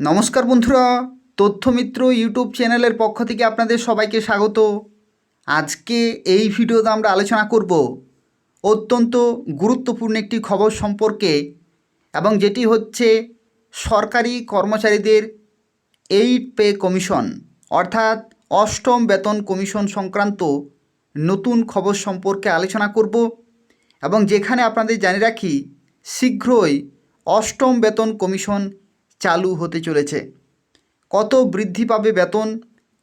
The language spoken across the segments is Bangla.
নমস্কার বন্ধুরা, তথ্যমিত্র ইউটিউব চ্যানেলের পক্ষ থেকে আপনাদের সবাইকে স্বাগত। আজকে এই ভিডিওতে আমরা আলোচনা করব অত্যন্ত গুরুত্বপূর্ণ একটি খবর সম্পর্কে এবং যেটি হচ্ছে সরকারি কর্মচারীদের এইট পে কমিশন, অর্থাৎ অষ্টম বেতন কমিশন সংক্রান্ত নতুন খবর সম্পর্কে আলোচনা করব এবং যেখানে আপনাদের জানিয়ে রাখি, শীঘ্রই অষ্টম বেতন কমিশন চালু হতে চলেছে। কত বৃদ্ধি পাবে বেতন?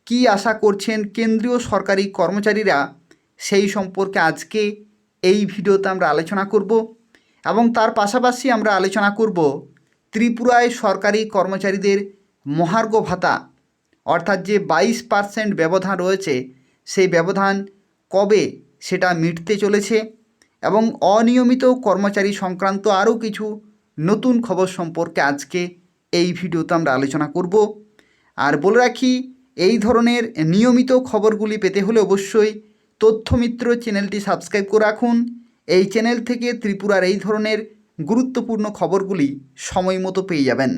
কি আশা করছেন কেন্দ্রীয় সরকারি কর্মচারীরা? সেই সম্পর্কে আজকে এই ভিডিওতে আমরা আলোচনা করব এবং তার পাশাপাশি আমরা আলোচনা করব ত্রিপুরায় সরকারি কর্মচারীদের মহার্ঘ ভাতা। অর্থাৎ যে বাইশ পার্সেন্ট ব্যবধান রয়েছে, সেই ব্যবধান কবে সেটা মিটতে চলেছে এবং অনিয়মিত কর্মচারী সংক্রান্ত আরও কিছু নতুন খবর সম্পর্কে আজকে এই ভিডিওতে আমরা আলোচনা করব। আর বলে রাখি, এই ধরনের নিয়মিত খবরগুলি পেতে হলে অবশ্যই তথ্যমিত্র চ্যানেলটি সাবস্ক্রাইব করে রাখুন। এই চ্যানেল থেকে ত্রিপুরার এই ধরনের গুরুত্বপূর্ণ খবরগুলি সময় মতো পেয়ে যাবেন।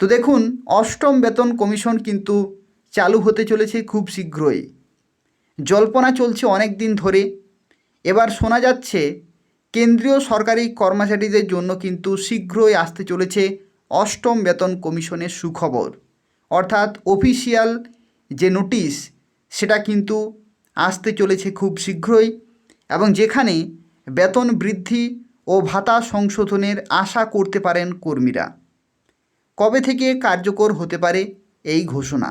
তো দেখুন, অষ্টম বেতন কমিশন কিন্তু চালু হতে চলেছে খুব শীঘ্রই। জল্পনা চলছে অনেক দিন ধরে। এবার শোনা যাচ্ছে কেন্দ্রীয় সরকারি কর্মচারীদের জন্য কিন্তু শীঘ্রই আসতে চলেছে অষ্টম বেতন কমিশনের সুখবর। অর্থাৎ অফিসিয়াল যে নোটিশ, সেটা কিন্তু আসতে চলেছে খুব শীঘ্রই এবং যেখানে বেতন বৃদ্ধি ও ভাতা সংশোধনের আশা করতে পারেন কর্মীরা। কবে থেকে কার্যকর হতে পারে এই ঘোষণা?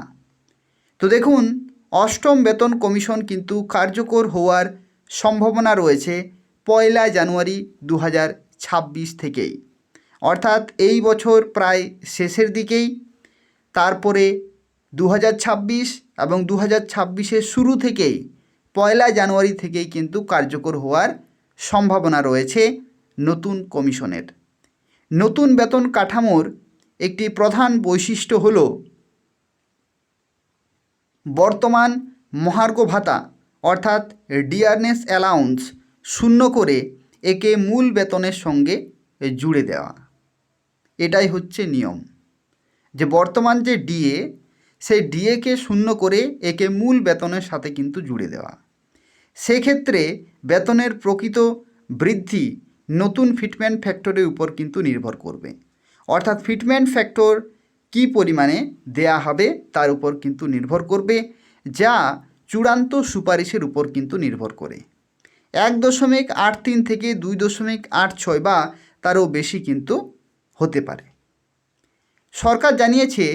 তো দেখুন, অষ্টম বেতন কমিশন কিন্তু কার্যকর হওয়ার সম্ভাবনা রয়েছে পয়লা জানুয়ারি দু থেকেই। অর্থাৎ এই বছর প্রায় শেষের দিকেই। তারপরে দু এবং দু হাজার শুরু থেকেই পয়লা জানুয়ারি থেকেই কিন্তু কার্যকর হওয়ার সম্ভাবনা রয়েছে নতুন কমিশনের। নতুন বেতন কাঠামোর একটি প্রধান বৈশিষ্ট্য হল বর্তমান মহার্ঘ ভাতা, অর্থাৎ ডিয়ারনেস অ্যালাউন্স শূন্য করে একে মূল বেতনের সঙ্গে জুড়ে দেওয়া। এটাই হচ্ছে নিয়ম। যে বর্তমান যে ডিএ সেই ডিএকে শূন্য করে একে মূল বেতনের সাথে কিন্তু জুড়ে দেওয়া। সেক্ষেত্রে বেতনের প্রকৃত বৃদ্ধি নতুন ফিটমেন্ট ফ্যাক্টরের উপর কিন্তু নির্ভর করবে। অর্থাৎ ফিটমেন্ট ফ্যাক্টর কী পরিমাণে দেয়া হবে তার উপর কিন্তু নির্ভর করবে, যা চূড়ান্ত সুপারিশের উপর কিন্তু নির্ভর করে। এক দশমিক আট তিন থেকে দুই দশমিক আট ছয় বা তারও বেশি কিন্তু হতে পারে। সরকার জানিয়েছে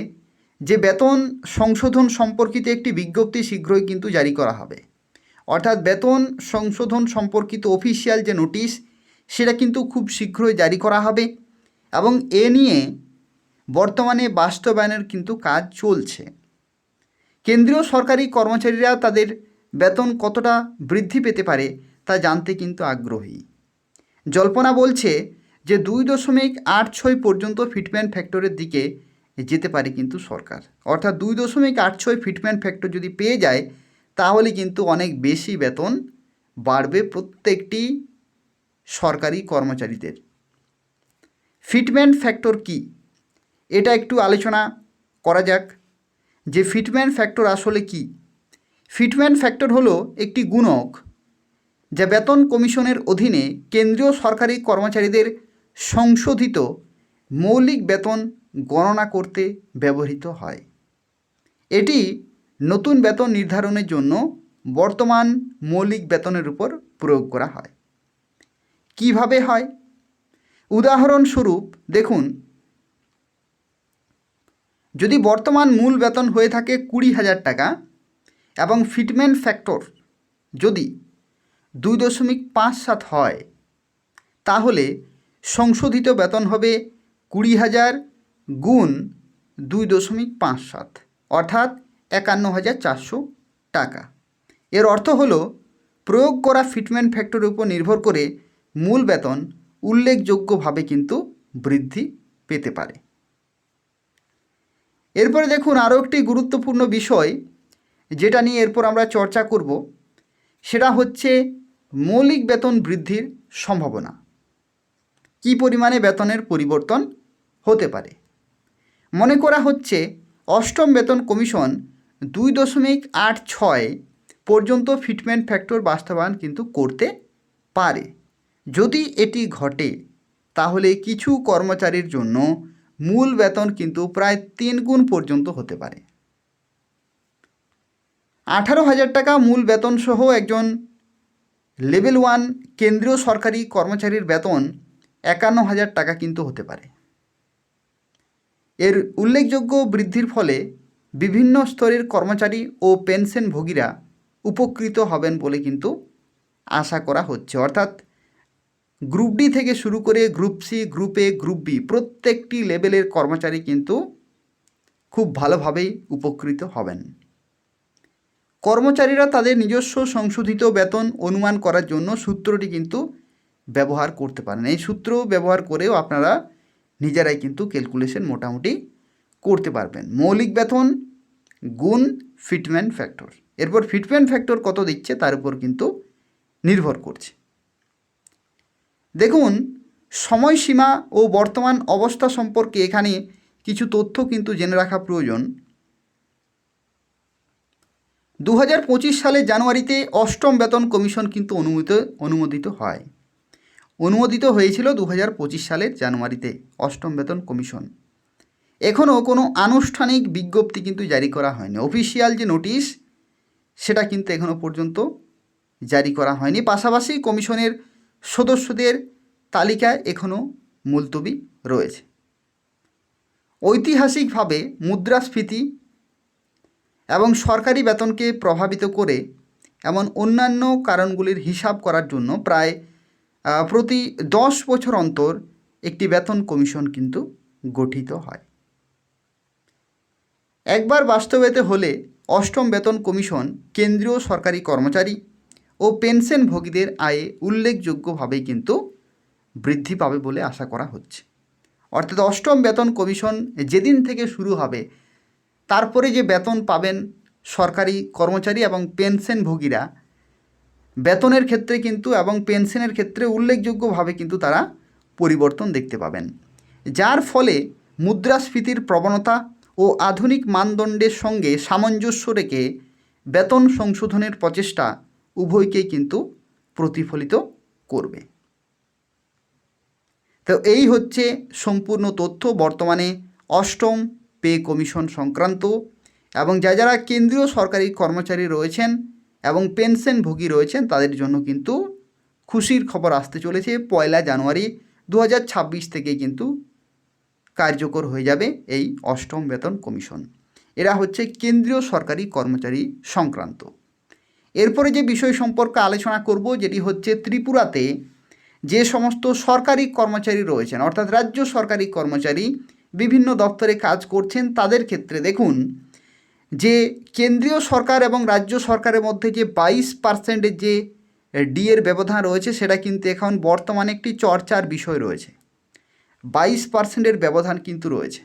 যে বেতন সংশোধন সম্পর্কিত একটি বিজ্ঞপ্তি শীঘ্রই কিন্তু জারি করা হবে। অর্থাৎ বেতন সংশোধন সম্পর্কিত অফিসিয়াল যে নোটিশ, সেটা কিন্তু খুব শীঘ্রই জারি করা হবে এবং এ নিয়ে বর্তমানে বাস্তবায়নের কিন্তু কাজ চলছে। কেন্দ্রীয় সরকারি কর্মচারীরা তাদের বেতন কতটা বৃদ্ধি পেতে পারে তা জানতে কিন্তু আগ্রহী। জল্পনা বলছে যে দুই দশমিক আট ছয় পর্যন্ত ফিটমেন্ট ফ্যাক্টরের দিকে যেতে পারে কিন্তু সরকার। অর্থাৎ দুই দশমিক আট ছয় ফিটমেন্ট ফ্যাক্টর যদি পেয়ে যায়, তাহলে কিন্তু অনেক বেশি বেতন বাড়বে প্রত্যেকটি সরকারি কর্মচারীদের। ফিটমেন্ট ফ্যাক্টর কি? এটা একটু আলোচনা করা যাক। যে ফিটমেন্ট ফ্যাক্টর আসলে কি? ফিটমেন্ট ফ্যাক্টর হলো একটি গুণক যা বেতন কমিশনের অধীনে কেন্দ্রীয় সরকারি কর্মচারীদের সংশোধিত মৌলিক বেতন গণনা করতে ব্যবহৃত হয়। এটি নতুন বেতন নির্ধারণের জন্য বর্তমান মৌলিক বেতনের উপর প্রয়োগ করা হয়। কীভাবে হয়? উদাহরণস্বরূপ, দেখুন। যদি বর্তমান মূল বেতন হয়ে থাকে কুড়ি হাজার টাকা এবং ফিটমেন্ট ফ্যাক্টর যদি দুই দশমিক পাঁচ সাত হয়। তাহলে সংশোধিত বেতন হবে কুড়ি হাজার গুণ দুই দশমিক পাঁচ সাত, অর্থাৎ একান্ন হাজার চারশো টাকা। এর অর্থ হলো প্রয়োগ করা ফিটমেন্ট ফ্যাক্টরের উপর নির্ভর করে মূল বেতন উল্লেখযোগ্যভাবে কিন্তু বৃদ্ধি পেতে পারে। এরপরে দেখুন আরও একটি গুরুত্বপূর্ণ বিষয়, যেটা নিয়ে এরপর আমরা চর্চা করব। সেটা হচ্ছে মৌলিক বেতন বৃদ্ধির সম্ভাবনা। কী পরিমাণে বেতনের পরিবর্তন হতে পারে? মনে করা হচ্ছে অষ্টম বেতন কমিশন দুই দশমিক আট ছয় পর্যন্ত ফিটমেন্ট ফ্যাক্টর বাস্তবায়ন কিন্তু করতে পারে। যদি এটি ঘটে, তাহলে কিছু কর্মচারীর জন্য মূল বেতন কিন্তু প্রায় তিন গুণ পর্যন্ত হতে পারে। আঠারো হাজার টাকা মূল বেতন সহ একজন লেভেল ওয়ান কেন্দ্রীয় সরকারি কর্মচারীর বেতন একান্ন হাজার টাকা কিন্তু হতে পারে। এর উল্লেখযোগ্য বৃদ্ধির ফলে বিভিন্ন স্তরের কর্মচারী ও পেনশনভোগীরা উপকৃত হবেন বলে কিন্তু আশা করা হচ্ছে। অর্থাৎ গ্রুপ ডি থেকে শুরু করে group C, group A, group B প্রত্যেকটি লেভেলের কর্মচারী কিন্তু খুব ভালোভাবেই উপকৃত হবেন। কর্মচারীরা তাদের নিজস্ব সংশোধিত বেতন অনুমান করার জন্য সূত্রটি কিন্তু ব্যবহার করতে পারেন। এই সূত্র ব্যবহার করেও আপনারা নিজেরাই কিন্তু ক্যালকুলেশন মোটামুটি করতে পারবেন। মৌলিক বেতন গুণ ফিটমেন্ট ফ্যাক্টর এরপর ফিটমেন্ট ফ্যাক্টর কত দিচ্ছে তার উপর কিন্তু নির্ভর করছে। দেখুন, সময়সীমা ও বর্তমান অবস্থা সম্পর্কে এখানে কিছু তথ্য কিন্তু জেনে রাখা প্রয়োজন। দু হাজার সালের জানুয়ারিতে অষ্টম বেতন কমিশন কিন্তু অনুমোদিত অনুমোদিত হয়। অনুমোদিত হয়েছিল দু হাজার পঁচিশ সালের জানুয়ারিতে অষ্টম বেতন কমিশন। এখনও কোনো আনুষ্ঠানিক বিজ্ঞপ্তি কিন্তু জারি করা হয়নি। অফিসিয়াল যে নোটিশ, সেটা কিন্তু এখনও পর্যন্ত জারি করা হয়নি। পাশাপাশি কমিশনের সদস্যদের তালিকায় এখনও মুলতবি রয়েছে। ঐতিহাসিকভাবে মুদ্রাস্ফীতি এবং সরকারি বেতনকে প্রভাবিত করে এমন অন্যান্য কারণগুলির হিসাব করার জন্য প্রায় প্রতি দশ বছর অন্তর একটি বেতন কমিশন কিন্তু গঠিত হয়। একবার বাস্তবায়িত হলে অষ্টম বেতন কমিশন কেন্দ্রীয় সরকারি কর্মচারী ও পেনশনভোগীদের আয়ে উল্লেখযোগ্যভাবে কিন্তু বৃদ্ধি পাবে বলে আশা করা হচ্ছে। অর্থাৎ অষ্টম বেতন কমিশন যেদিন থেকে শুরু হবে তারপরে যে বেতন পাবেন সরকারি কর্মচারী এবং পেনশনভোগীরা, বেতনের ক্ষেত্রে কিন্তু এবং পেনশনের ক্ষেত্রে উল্লেখযোগ্যভাবে কিন্তু তারা পরিবর্তন দেখতে পাবেন। যার ফলে মুদ্রাস্ফীতির প্রবণতা ও আধুনিক মানদণ্ডের সঙ্গে সামঞ্জস্য রেখে বেতন সংশোধনের প্রচেষ্টা উভয়কেই কিন্তু প্রতিফলিত করবে। তো এই হচ্ছে সম্পূর্ণ তথ্য। বর্তমানে অষ্টম পে কমিশন সংক্রান্ত এবং যা যারা কেন্দ্রীয় সরকারি কর্মচারী রয়েছেন এবং পেনশনভোগী রয়েছেন, তাদের জন্য কিন্তু খুশির খবর আসতে চলেছে। পয়লা জানুয়ারি দু হাজার ছাব্বিশ থেকে কিন্তু কার্যকর হয়ে যাবে এই অষ্টম বেতন কমিশন। এরা হচ্ছে কেন্দ্রীয় সরকারি কর্মচারী সংক্রান্ত। এরপরে যে বিষয় সম্পর্কে আলোচনা করব, যেটি হচ্ছে ত্রিপুরাতে যে সমস্ত সরকারি কর্মচারী রয়েছেন, অর্থাৎ রাজ্য সরকারি কর্মচারী বিভিন্ন দপ্তরে কাজ করছেন তাদের ক্ষেত্রে। দেখুন, যে কেন্দ্রীয় সরকার এবং রাজ্য সরকারের মধ্যে যে বাইশ পার্সেন্টের যে ডি এর ব্যবধান রয়েছে, সেটা কিন্তু এখন বর্তমানে একটি চর্চার বিষয় রয়েছে। বাইশ পার্সেন্টের ব্যবধান কিন্তু রয়েছে।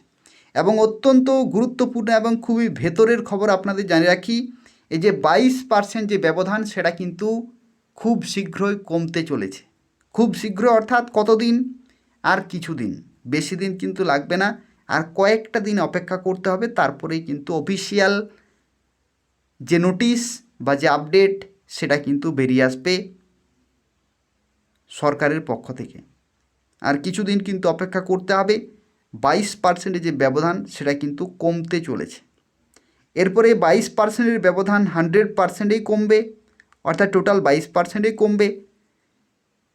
এবং অত্যন্ত গুরুত্বপূর্ণ এবং খুবই ভেতরের খবর আপনাদের জানিয়ে রাখি, এই যে বাইশ পার্সেন্ট যে ব্যবধান, সেটা কিন্তু খুব শীঘ্রই কমতে চলেছে। খুব শীঘ্র অর্থাৎ কতদিন আর কিছুদিন। বেশি দিন কিন্তু লাগবে না। আর কয়েকটা দিন অপেক্ষা করতে হবে, তারপরেই কিন্তু অফিসিয়াল যে নোটিশ বা যে আপডেট সেটা কিন্তু বেরিয়ে আসবে সরকারের পক্ষ থেকে। আর কিছুদিন কিন্তু অপেক্ষা করতে হবে, বাইশ পার্সেন্টের যে ব্যবধান সেটা কিন্তু কমতে চলেছে। এরপরে বাইশ পার্সেন্টের ব্যবধান হান্ড্রেড পার্সেন্টেই কমবে, অর্থাৎ টোটাল বাইশ পার্সেন্টেই কমবে।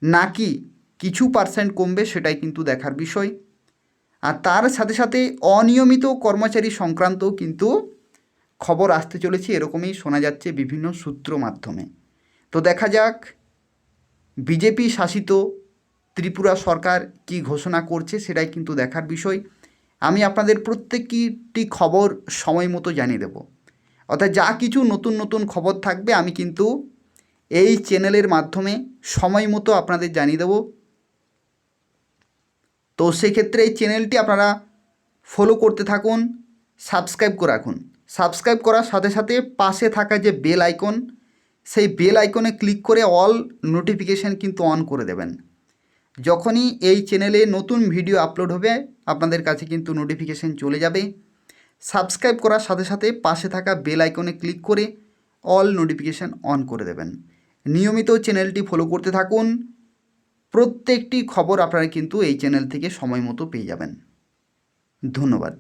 নাকি কিছু পার্সেন্ট কমবে সেটাই কিন্তু দেখার বিষয়। আর তার সাথে সাথে অনিয়মিত কর্মচারী সংক্রান্ত কিন্তু খবর আসতে চলেছে, এরকমই শোনা যাচ্ছে বিভিন্ন সূত্র মাধ্যমে। তো দেখা যাক, বিজেপি শাসিত ত্রিপুরা সরকার কি ঘোষণা করছে সেটাই কিন্তু দেখার বিষয়। আমি আপনাদের প্রত্যেকটি খবর সময় মতো জানিয়ে দেব। অর্থাৎ যা কিছু নতুন নতুন খবর থাকবে আমি কিন্তু এই চ্যানেলের মাধ্যমে সময় মতো আপনাদের জানিয়ে দেব। তো সেক্ষেত্রে এই চ্যানেলটি আপনারা ফলো করতে থাকুন সাবস্ক্রাইব করে রাখুন। সাবস্ক্রাইব করার সাথে সাথে পাশে থাকা যে বেল আইকন সেই বেল আইকনে ক্লিক করে অল নোটিফিকেশান কিন্তু অন করে দেবেন। যখনই এই চ্যানেলে নতুন ভিডিও আপলোড হবে, আপনাদের কাছে কিন্তু নোটিফিকেশন চলে যাবে। সাবস্ক্রাইব করার সাথে সাথে পাশে থাকা বেল আইকনে ক্লিক করে অল নোটিফিকেশান অন করে দেবেন। নিয়মিত চ্যানেলটি ফলো করতে থাকুন প্রত্যেকটি খবর আপনারা কিন্তু এই চ্যানেল থেকে সময় মতো পেয়ে যাবেন। ধন্যবাদ।